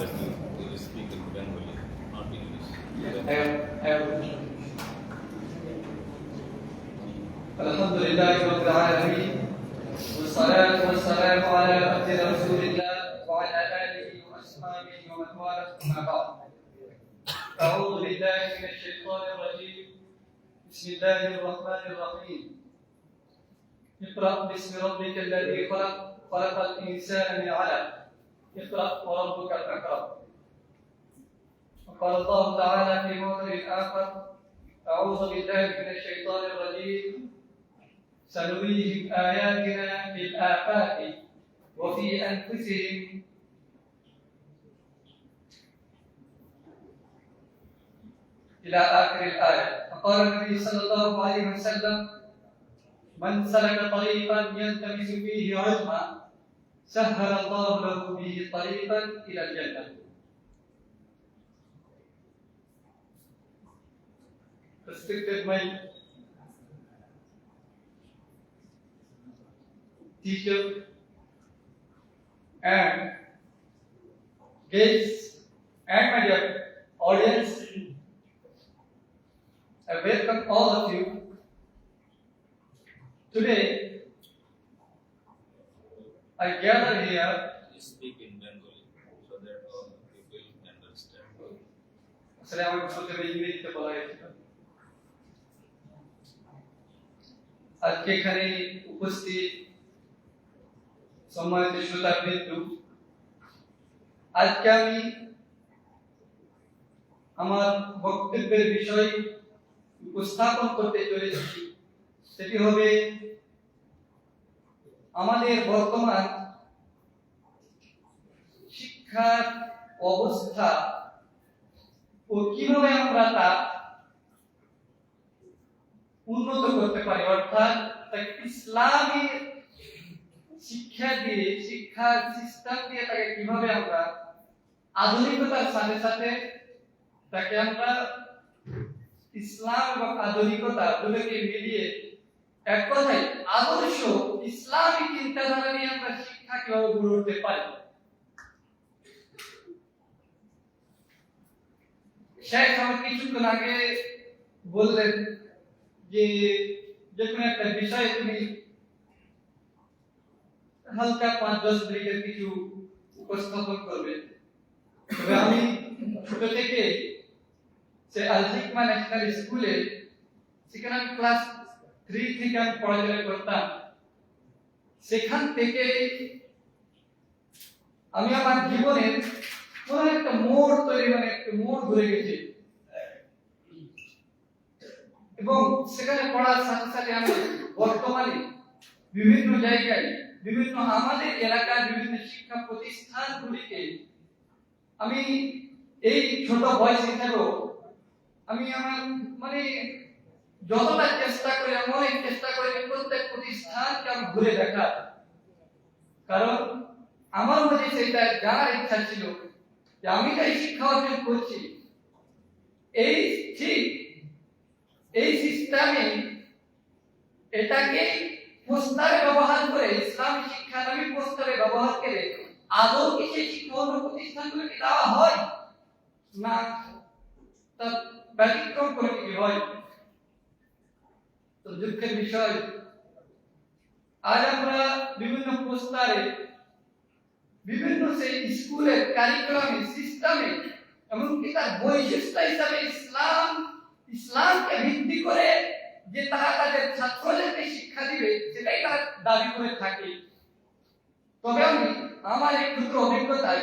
الحمد لله رب العالمين والصلاة والسلام على عبد رسول الله وعلى آله وأصحابه ومن والاه أما بعد. أعوذ بالله من الشيطان الرجيم. بسم الله الرحمن الرحيم. اقرأ باسم ربك الذي خلق خلق الإنسان من علق. اقرأ وربك الأكرم. وقال الله تعالى في موضع آخر أعوذ بالله من الشيطان الرجيم. سنريهم آياتنا في الآفاق وفي أنفسهم. إلى آخر الآية. فقال النبي صلى الله عليه وسلم من سلك طريقا يلتمس فيه علما سهل الله له به طريقا إلى الجنة Respected my teacher and guests and my dear audience, I welcome all of you. Today, I gather here You speak in Bengali so that all people understand. আসলে আমার প্রথমে ইংরেজিতে বলা হয়েছিল আজকে এখানে উপস্থিত সম্মানিত শ্রোতা বিন্দু আজকে আমি আমার বক্তব্যের বিষয় উপস্থাপন করতে চলেছি সেটি হবে আমাদের বর্তমান শিক্ষার অবস্থা ও কীভাবে আমরা তা উন্নত করতে পারি, অর্থাৎ ইসলামী শিক্ষা দিয়ে শিক্ষা সিস্টেম দিয়ে তাকে কীভাবে আমরা আধুনিকতার সাথে সাথে তাকে আমরা ইসলাম এবং আধুনিকতা দুটোকে মিলিয়ে এক কথায় আদর্শ ইসলামী চিন্তাধারা নিয়ে আমরা শিক্ষা কীভাবে গড়ে উঠতে পারি? শেখ আমার কিছুক্ষণ আগে বললেন যে যে একটা বিষয়ে তুমি হালকা পাঁচ দশ মিনিটের কিছু উপস্থাপন করবে তবে আমি ছোট থেকে সে আল হিকমা ন্যাশনাল স্কুলে, সেখানে ক্লাস থ্রি থেকে আমি পড়াশোনা করতাম। সেখান থেকে আমি আমার জীবনের কোন একটা মোড় তৈরি মানে একটা মোড় ঘুরে গেছে। এবং সেখানে পড়ার সাথে সাথে আমি বর্তমানে বিভিন্ন জায়গায়, বিভিন্ন আমাদের এলাকার বিভিন্ন শিক্ষা প্রতিষ্ঠানগুলিকে আমি এই ছোট বয়স হিসেবেও আমি আমার মানে যতটা চেষ্টা করি অনেক চেষ্টা করি প্রত্যেক প্রতিষ্ঠানকে আমি ঘুরে দেখার। কারণ আমার মধ্যে সেটা জানার ইচ্ছা ছিল যে আমি যে শিক্ষা অর্জন করছি। এই ঠিক এই সিস্টেমে এটাকে প্রস্তাবে ব্যবহার করে, ইসলামী শিক্ষা নামে প্রস্তাবে ব্যবহার করে আদৌ কি সেই শিক্ষা অন্য প্রতিষ্ঠানগুলোকে দেওয়া হয়? না। তার ব্যতিক্রম করে কি হয়। তো দুঃখের বিষয়। আজ আমরা বিভিন্ন পোস্টারে বিভিন্ন সেই স্কুলের কারিকুলামে সিস্টেমে এমনকি তার বৈশিষ্ট্য হিসাবে ইসলাম, ইসলামকে ভিত্তি করে যে তারা তাদের ছাত্রদেরকে শিক্ষা দিবে, সেটাই তারা দাবি করে থাকে। তবে আমি আমার এই ক্ষুদ্র অভিজ্ঞতায়,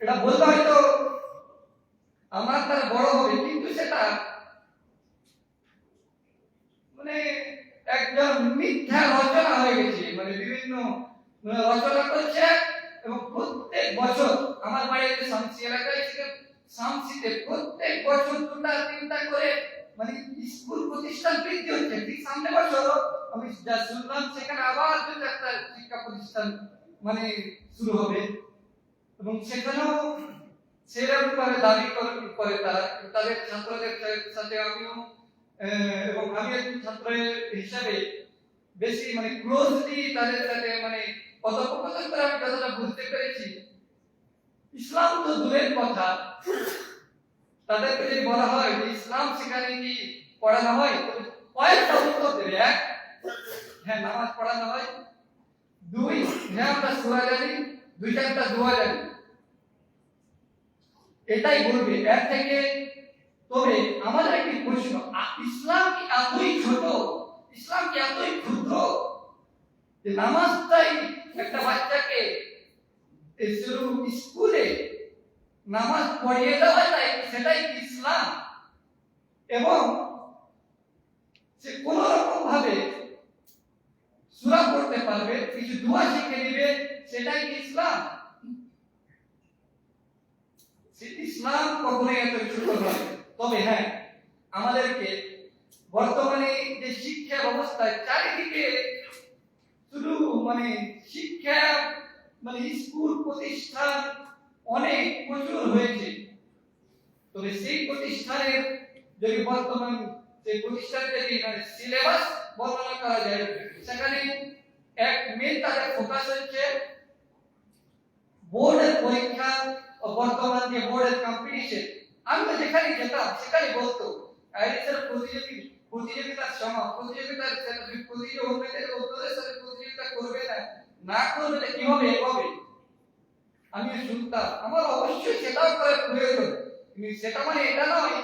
এটা বলতে হয়তো আমার তারা বড় হবে, কিন্তু সেটা মানে একদম মিথ্যা রচনা হয়ে গেছে। মানে বিভিন্ন মানে রচনা করছে এবং প্রত্যেক বছর, আমার বাড়িতে শামসি এলাকায় ছিল শামসিতে প্রত্যেক বছর দুটা, তিনটা করে মানে স্কুল প্রতিষ্ঠান বৃদ্ধি হচ্ছে। ঠিক সামনে বছর আমি যা শুনলাম, সেখানে আবার দুটো একটা শিক্ষা প্রতিষ্ঠান মানে শুরু হবে। এবং সেখানেও সেরকম ভাবে দাবি করে- তারা। তাদের ছাত্রদের সাথে আমিও এবং আমি একজন ছাত্র হিসাবে বেশি মানে ক্লোজলি তাদের সাথে মানে কথোপকথন করে আমি যতটা বুঝতে পেরেছি, ইসলাম তো দূরের কথা। তাদেরকে যদি বলা হয় যে ইসলাম সেখানে কি পড়ানো হয় কয়েকটা উত্তর দেবে এক হ্যাঁ নামাজ পড়ানো হয়। দুই হ্যাঁ আমরা সুরা জানি দুই চারটা দোয়া জানি। এটাই বলবে। এর থেকে তবে আমাদের একটি প্রশ্ন ইসলাম কি এতই ছোট? ইসলাম কি এতই ক্ষুদ্র? যে নামাজ তাই একটা বাচ্চাকে স্কুলে নামাজ পড়িয়ে দেওয়া যায় সেটাই ইসলাম। এবং সে কোন রকম ভাবে সুরা পড়তে পারবে কিছু দোয়া শিখে নিবে সেটাই কি ইসলাম সে ইসলাম কখনোই এত ছোট নয় তবে হ্যাঁ আমাদেরকে বর্তমানে যে শিক্ষা ব্যবস্থায় চারিদিকে শুধু মানে শিক্ষা মানে স্কুল প্রতিষ্ঠান অনেক প্রচুর হয়েছে তবে সেই প্রতিষ্ঠানের যদি বর্তমান প্রতিষ্ঠানের যদি মানে সিলেবাস বর্ণনা করা যায়, সেখানে এক মেন তাদের ফোকাস হচ্ছে বোর্ডের পরীক্ষা ও বর্তমান যে বোর্ডের কম্পিটিশন আমি তো যেখানে যেতাম, সেখানে বলতো। আইএসএর প্রতিযোগী, প্রতিযোগিতার সময় প্রতিযোগিতার সাথে প্রতিযোগী অন্যদের অন্যদের সাথে প্রতিযোগিতা করবে না। না করবে কীভাবে এভাবে আমি শুনতাম। আমার অবশ্যই সেটাও করার প্রয়োজন। সেটা মানে এটা নয়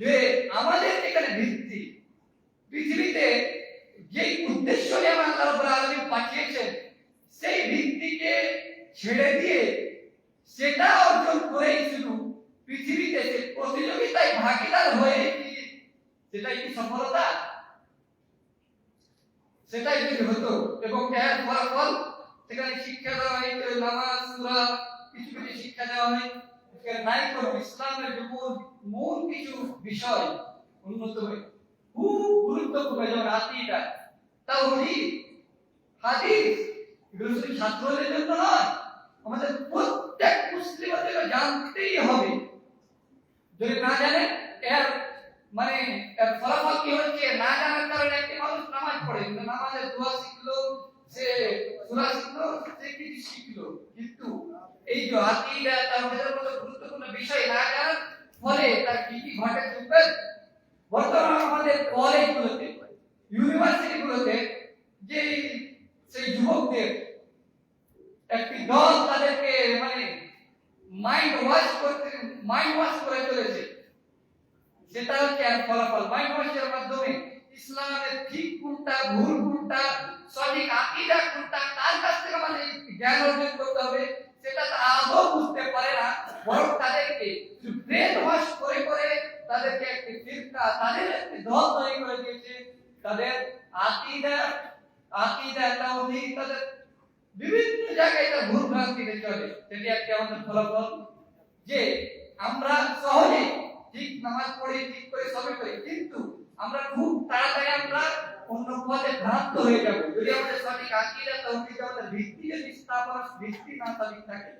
যে আমাদের এখানে ভিত্তি পৃথিবীতে যে উদ্দেশ্য নিয়ে আমার আল্লাহ রাব্বুল আলামিন পাঠিয়েছেন, সেই ভিত্তিকে ছেড়ে দিয়ে সেটা অর্জন করেই শুধু পৃথিবীতে যে প্রতিযোগিতায় ভাগিদার হয়ে কি সেটাই কি সফলতা? সেটাই যদি হতো, এবং এর ফলাফল, সেখানে শিক্ষা দেওয়া হয়, নামাজ, সূরা, কিছু কিছু শিক্ষা দেওয়া হয়। সেখানে ইসলামের মূল মূল কিছু বিষয় হয়, খুব গুরুত্বপূর্ণ যেমন আকিদা তাওহীদ হাদিস এগুলো শুধু ছাত্রদের জন্য নয়, আমাদের প্রত্যেক মুসলিমদের জানতেই হবে। যদি না জানে, এর মানে এর ফলাফল কি হচ্ছে, না জানার কারণে একটি মানুষ নামাজ পড়ে, কিন্তু নামাজের দোয়া শিখলো, সে সূরা শিখলো, সে কিছু শিখলো, কিন্তু এই যে আকীদা তাওহীদের মতো গুরুত্বপূর্ণ বিষয় না জানার ফলে তার কি কি ঘটে শুনবেন বর্তমানে আমাদের কলেজগুলোতে, ইউনিভার্সিটিগুলোতে যে সেই যুবকদের একটি দল তাদেরকে মানে মাইন্ড ওয়াশ করতে মাইন্ড ওয়াশ করে চলেছে। সেটা হচ্ছে এক ফলাফল। মাইন্ড ওয়াশের মাধ্যমে ইসলামের ঠিক কোনটা, ভুল কোনটা, সঠিক আকীদা কোনটা, তার কাছ থেকে মানে জ্ঞান অর্জন করতে হবে। সেটা তারা বুঝতে পারে না। বরং তাদেরকে ব্রেন ওয়াশ করে করে তাদেরকে একটি ফিরকা তাদের একটি দল তৈরি করে দিয়েছে। তাদের আকীদা আকীদা তাওহীদ তাদের বিভিন্ন জায়গায় এটা ভুল ভ্রান্তিতে চলে। সেটি একটি আমাদের ফলাফল। যে আমরা সহজে ঠিক নামাজ পড়ি, ঠিক করে সবই করি, কিন্তু আমরা খুব তাড়াতাড়ি আমরা অন্য পথে ভ্রান্ত হয়ে যাব। যদি আমাদের সঠিক আকীদা তাওহীদ আমাদের ভিত্তি যদি স্থাপনা ভিত্তি না সঠিক থাকে,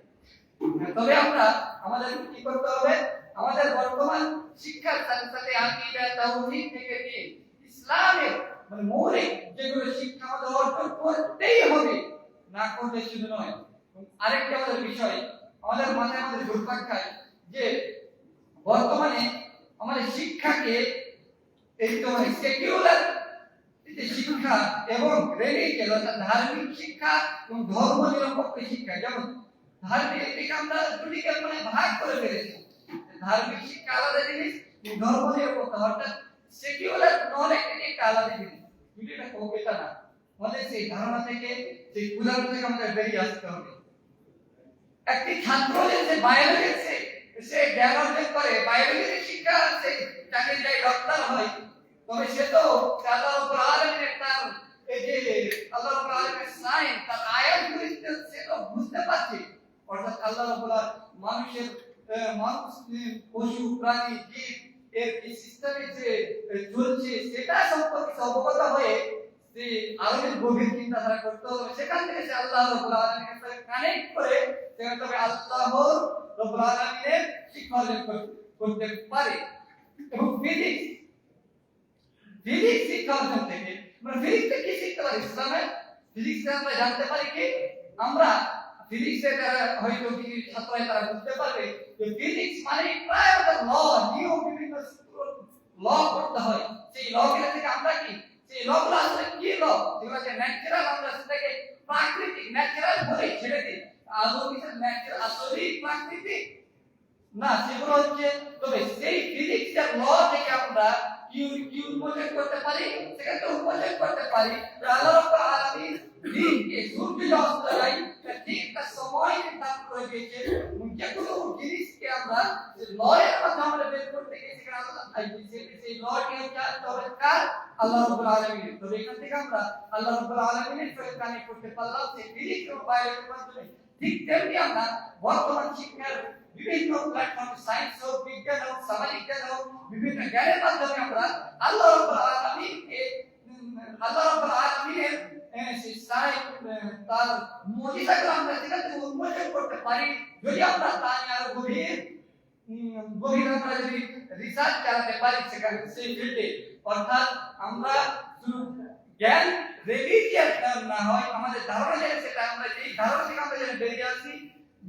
তবে আমরা আমাদের কি করতে হবে? আমাদের বর্তমান শিক্ষার সাথে সাথে আকীদা তাওহীদ থেকে নিয়ে ইসলামের মানে মৌলিক যেগুলো শিক্ষা আমাদের অর্জন করতেই হবে, না করলে শুধু নয় আরেকটা আমাদের বিষয়, আমাদের মাথায় আমাদের ঘুরপাক খায় যে বর্তমানে আমাদের শিক্ষাকে এই তো সেকুলার যে শিক্ষা এবং রিলিজিয়াস অর্থাৎ ধার্মিক শিক্ষা এবং ধর্ম নিরপেক্ষ শিক্ষা। যেমন ধার্মিক দিকে আমরা দুটিকে মানে ভাগ করে ফেলেছি। ধার্মিক শিক্ষা আলাদা জিনিস ধর্ম নিরপেক্ষ। অর্থাৎ সেকুলার নন একটা আলাদা জিনিস। দুটিটা কবিতা না। আমাদের সেই ধারণা থেকে, সেই উদাহরণ থেকে আমাদের বেরিয়ে আসতে হবে। একটি ছাত্র যে বায়োলজি সে সে জ্ঞান অর্জন করে বায়োলজি শিক্ষা আছে, তাকে যাই ডক্টর হয় তবে সে তো আল্লাহ আলামিনের তার এই যে আল্লাহ আলামিনের সাইন তার আয়াত গুলিতে সে তো বুঝতে পারছে। অর্থাৎ আল্লাহ রাব্বুল আলামিন মানুষের মানুষ পশু, প্রাণী, জীব এর কি সিস্টেমে যে চলছে, সেটা সম্পর্কে অবগত হয়ে সে আরও গভীর চিন্তাধারা করতে হবে। সেখান থেকে সে আল্লাহ রাব্বুল আলামিনের সাথে কানেক্ট করে সেখান থেকে আল্লাহ রাব্বুল আলামিনের শিক্ষা অর্জন করতে পারে। এবং ফিজিক্স ফিজিক্স শিক্ষা অর্জন থেকে আমরা ফিজিক্সে কি শিখতে পারি ইসলামের ফিজিক্সে আমরা জানতে পারি কি আমরা ফিজিক্সে যারা হয়তো কিছু ছাত্ররা তারা বুঝতে পারবে যে ফিজিক্স মানে প্রায় ল নিয়ম বিভিন্ন ল করতে হয় সেই ল গুলো থেকে আমরা কি সেই ল গুলো আসলে কি ল যেগুলোকে ন্যাচারাল আমরা সেটাকে প্রাকৃতিক ন্যাচারাল বলে ছেড়ে দিই আদৌ কিছু ন্যাচারাল আসলেই প্রাকৃতিক না সেগুলো হচ্ছে তবে সেই ফিজিক্সের ল থেকে আমরা কি কি উপযোগ করতে পারি সেটাকে উপযোগ করতে পারি যে আল্লাহ রাব্বুল আলামিন দিনকে সূর্য অস্ত যায় তার ঠিক তার সময় নির্ধারণ করে দিয়েছে এবং যে কোনো জিনিসকে আমরা যে লয়ের কথা আমরা বের করতে গিয়ে সেখানে আল্লাহ আই সেই সেই লটি হচ্ছে তবে কার আল্লাহ রাব্বুল আলামিন তবে এখান থেকে আমরা আল্লাহ রাব্বুল আলামিনের সঙ্গে কানেক্ট করতে পারলাম যে ফিজিক্স ও বায়োলজির মাধ্যমে ঠিক তেমনি আমরা বর্তমান শিক্ষার বিভিন্ন প্ল্যাটফর্ম সায়েন্স হোক বিজ্ঞান হোক সামাজিক জ্ঞান হোক বিভিন্ন জ্ঞানের মাধ্যমে আমরা আল্লাহ রাব্বুল আলামিনকে উম, আল্লাহ রাব্বুল আলামিনের আহ, সেই সাইন তার মুজিজাগুলো আমরা সেখান থেকে উন্মোচন করতে পারি যদি আমরা তা নিয়ে আরও গভীর উম, গভীর আমরা যদি রিসার্চ চালাতে পারি সেখানে সেই ফিল্ডে অর্থাৎ আমরা শুধু জ্ঞান রিলিজিয়াস না হয়, আমাদের ধারণা যেটা, সেটা আমরা এই ধারণা থেকে আমরা যেটা বেরিয়ে আসি,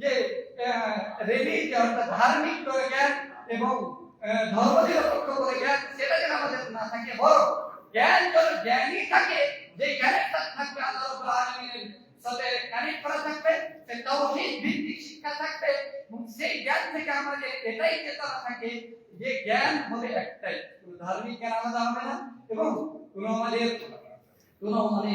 যে রিলিজিয়াস অর্থাৎ ধার্মিক করে জ্ঞান এবং ধর্ম নিরপেক্ষ করে জ্ঞান, সেটা যেন আমাদের না থাকে, বরং জ্ঞান যেন জ্ঞানী থাকে যে জ্ঞানের থাকবে, আল্লাহ রাব্বুল সাথে কানেক্ট করা থাকবে সে তাওহীদ ভিত্তিক শিক্ষা থাকবে, এবং সেই জ্ঞান থেকে আমাদের এটাই চেতনা থাকে, যে জ্ঞান হবে একটাই। ধার্মিক জ্ঞান আলাদা হবে না, এবং কোনো আমাদের কোনো মানে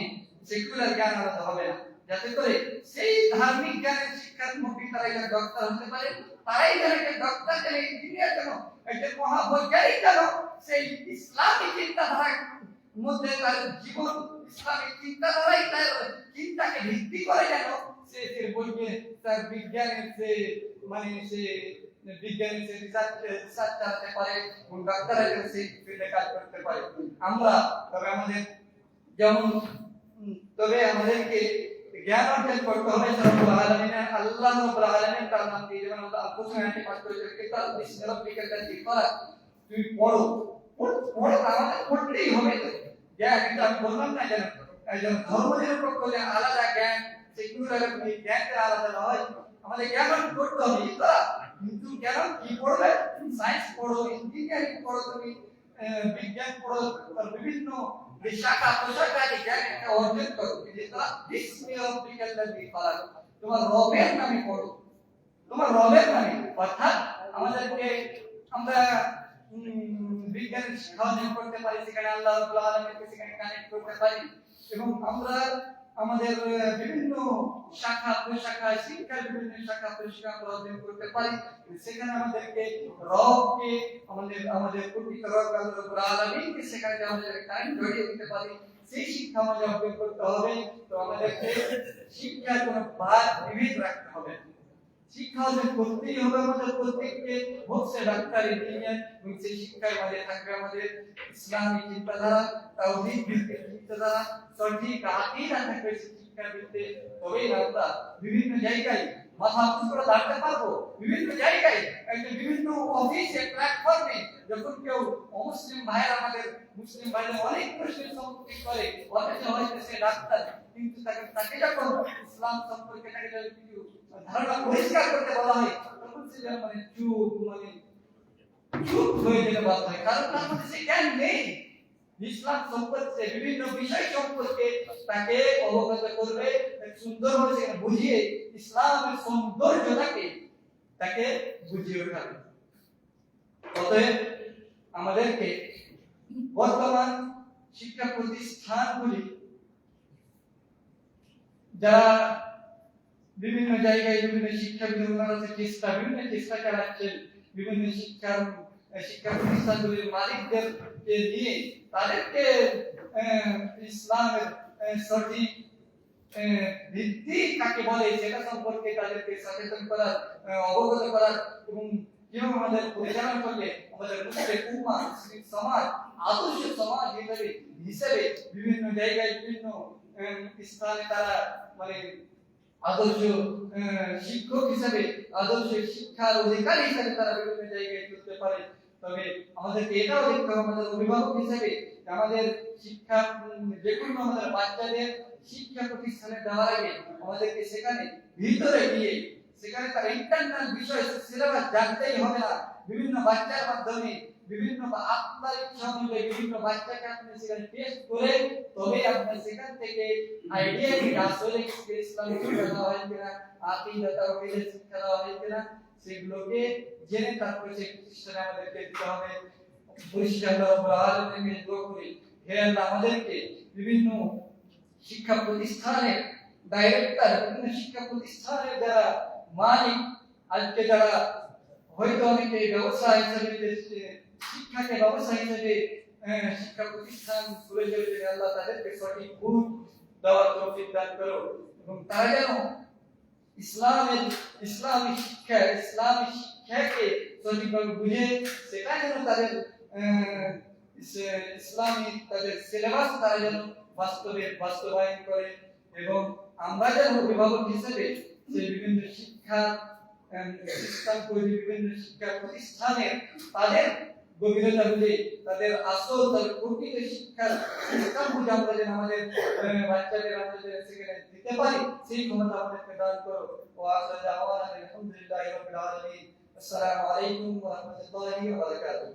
সেকুলার জ্ঞান আলাদা হবে না। যাতে করে সেই ধার্মিক জ্ঞানের শিক্ষার মধ্যে তারা যেন ডক্টর হতে পারে, তারাই যেন একজন ডক্টর যেন ইঞ্জিনিয়ার যেন একজন মহাবৈজ্ঞানিক যেন, সেই ইসলামী চিন্তাধারার মধ্যে তার জীবন ইসলামিক চিন্তাধারাই তার চিন্তাকে ভিত্তি করে যেন সে সে বইকে তার বিজ্ঞানের সে মানে সে বিজ্ঞানের সে রিসার্চ রিসার্চ চালাতে পারে এবং ডাক্তাররা যেন সেই ফিল্ডে কাজ করতে পারে। আমরা, তবে আমাদের যেমন উম, তবে আমাদেরকে জ্ঞান অর্জন করতে হবে রব্বুল আলামিন আল্লাহ রব্বুল আলামিন তার নাম দিয়ে যেমন আল্লাহ আল-কুরআনে পাঠ করেছে কিতাব বিসমি রাব্বিকাল লাযী খলাক তুমি পড়ো পড়- পড়ো না, আমাদের পড়তেই হবে তো জ্ঞান কিন্তু আমি বললাম না যেন যেন ধর্ম নিরপেক্ষ যে আলাদা জ্ঞান সেকুলার জ্ঞানটা আলাদা নয় আমাদের জ্ঞান অর্জন করতে হবে ইকরা কিন্তু কেন কি পড়বে সায়েন্স পড়ো ইঞ্জিনিয়ারিং পড়ো তুমি আহ, বিজ্ঞান পড়ো তার বিভিন্ন যে শাখা একটা অর্জন করো যে তারা বিস্মি লাযী খলাক তোমার রবের নামে করো তোমার রবের নামে অর্থাৎ আমাদেরকে আমরা বিজ্ঞান শিক্ষা অর্জন করতে পারি, সেখানে আল্লাহ আলমকে সেখানে কানেক্ট করতে পারি। এবং আমরা আমাদের বিভিন্ন শাখা প্রশাখা শিক্ষার বিভিন্ন শাখা আমরা অর্জন করতে পারি। সেখানে আমাদেরকে রবকে, আমাদের আমাদের প্রকৃত রব আল্লাহ সেখানে আমাদের টাইম জড়িয়ে দিতে পারি। সেই শিক্ষা আমাদের অর্জন করতে হবে। তো আমাদেরকে শিক্ষার কোনো বাদ বিভেদ রাখতে হবে। শিক্ষা অর্জন করতেই হবে আমাদের প্রত্যেককে। হোক ডাক্তার ইঞ্জিনিয়ার এবং সেই শিক্ষার মাঝে থাকবে আমাদের ইসলামী চিন্তাধারা, তাওহীদ ভিত্তিক চিন্তাধারা, সঠিক আকীদা থাকবে সেই শিক্ষার তবেই আমরা বিভিন্ন জায়গায় মাথা উঁচু করে দাঁড়াতে পারব। বিভিন্ন জায়গায় একটা বিভিন্ন অফিসে প্ল্যাটফর্মে যখন কেউ অমুসলিম ভাইয়ের আমাদের, মুসলিম ভাইরা অনেক প্রশ্নের সম্মুখীন করে, অথচ হয়তো সে ডাক্তার, কিন্তু তাকে তাকে যখন ইসলাম সম্পর্কে তাকে যদি ধারণা পরিষ্কার করতে বলা হয়। তখন সে মানে চুপ মানে চুপ হয়ে যেতে বাধ্য হয়। কারণ তার মধ্যে সে জ্ঞান নেই। ইসলাম সম্পর্কে, বিভিন্ন বিষয় সম্পর্কে তাকে অবগত করবে সুন্দরভাবে সেখানে বুঝিয়ে, ইসলামের সৌন্দর্যটাকে তাকে বুঝিয়ে ওঠাবে অতএব আমাদেরকে বর্তমান শিক্ষা প্রতিষ্ঠানগুলি, যারা বিভিন্ন জায়গায় বিভিন্ন শিক্ষা বিধান চেষ্টা, বিভিন্ন চেষ্টা চালাচ্ছেন। বিভিন্ন শিক্ষা শিক্ষা প্রতিষ্ঠানগুলির মালিকদেরকে নিয়ে তাদেরকে ইসলামের সঠিক ভিত্তি কাকে বলে সেটা সম্পর্কে তাদেরকে সচেতন করার অবগত করার এবং কীভাবে আমাদের পরিচালনা করলে আমাদের মুসলিম উম্মা, মুসলিম সমাজ, আদর্শ সমাজ হিসেবে হিসেবে বিভিন্ন জায়গায় বিভিন্ন স্থানে তারা মানে আদর্শ শিক্ষক হিসেবে, আদর্শ শিক্ষার অধিকারী হিসেবে তারা বিভিন্ন জায়গায় চলতে পারে। তবে আমাদেরকে এটাও দেখতে হবে, আমাদের অভিভাবক হিসেবে আমাদের শিক্ষা যে কোনো আমাদের বাচ্চাদের শিক্ষা প্রতিষ্ঠানে দেওয়ার আগে আমাদেরকে সেখানে ভিতরে গিয়ে, সেখানে তার ইন্টারনাল বিষয় সিলেবাস জানতেই হবে না। বিভিন্ন বাচ্চার মাধ্যমে বিভিন্ন আপনার ইচ্ছা অনুযায়ী বিভিন্ন বাচ্চাকে আপনি সেখানে টেস্ট করে তবে আপনি সেখান থেকে আইডিয়া নিয়ে আসলে ইসলাম শিক্ষা দেওয়া হয় কিনা? আকিদা তাওহীদের শিক্ষা দেওয়া হয় কিনা? সেগুলোকে জেনে তারপরে সেই প্রতিষ্ঠানে আমাদেরকে দিতে হবে। পরিষ্কার আলামিনকে দোয়া করি। হে আমাদেরকে বিভিন্ন শিক্ষা প্রতিষ্ঠানের ডাইরেক্টর বিভিন্ন শিক্ষা প্রতিষ্ঠানের যারা মালিক, আজকে যারা হয়তো অনেকে ব্যবসা হিসেবে শিক্ষাকে ব্যবসা হিসেবে শিক্ষা প্রতিষ্ঠান খুলে চলেছে আল্লাহ তাদেরকে সঠিক বুঝ দেওয়ার তৌফিক দান করো এবং তারা যেন ইসলামের, ইসলামী শিক্ষা, ইসলামী শিক্ষাকে সঠিকভাবে বুঝে সেটা যেন তাদের ইসলামী তাদের সিলেবাস তারা যেন বাস্তবে, বাস্তবায়ন করে। এবং আমরা যেন অভিভাবক হিসেবে সেই বিভিন্ন শিক্ষা বিভিন্ন শিক্ষা প্রতিষ্ঠানের তাদের গভীরতা বুঝে তাদের আসল তাদের প্রকৃত শিক্ষার সিস্টেম বুঝে আমরা যেন আমাদের আহ, বাচ্চাদের আমরা যেন সেখানে দিতে পারি সেই ক্ষমতা আমাদেরকে দান করো। ও আখরা দাওয়ানা আলহামদুলিল্লাহি রাব্বিল আলামিন আসসালামু আলাইকুম ওয়া রাহমাতুল্লাহি ওয়া বারাকাতুহু।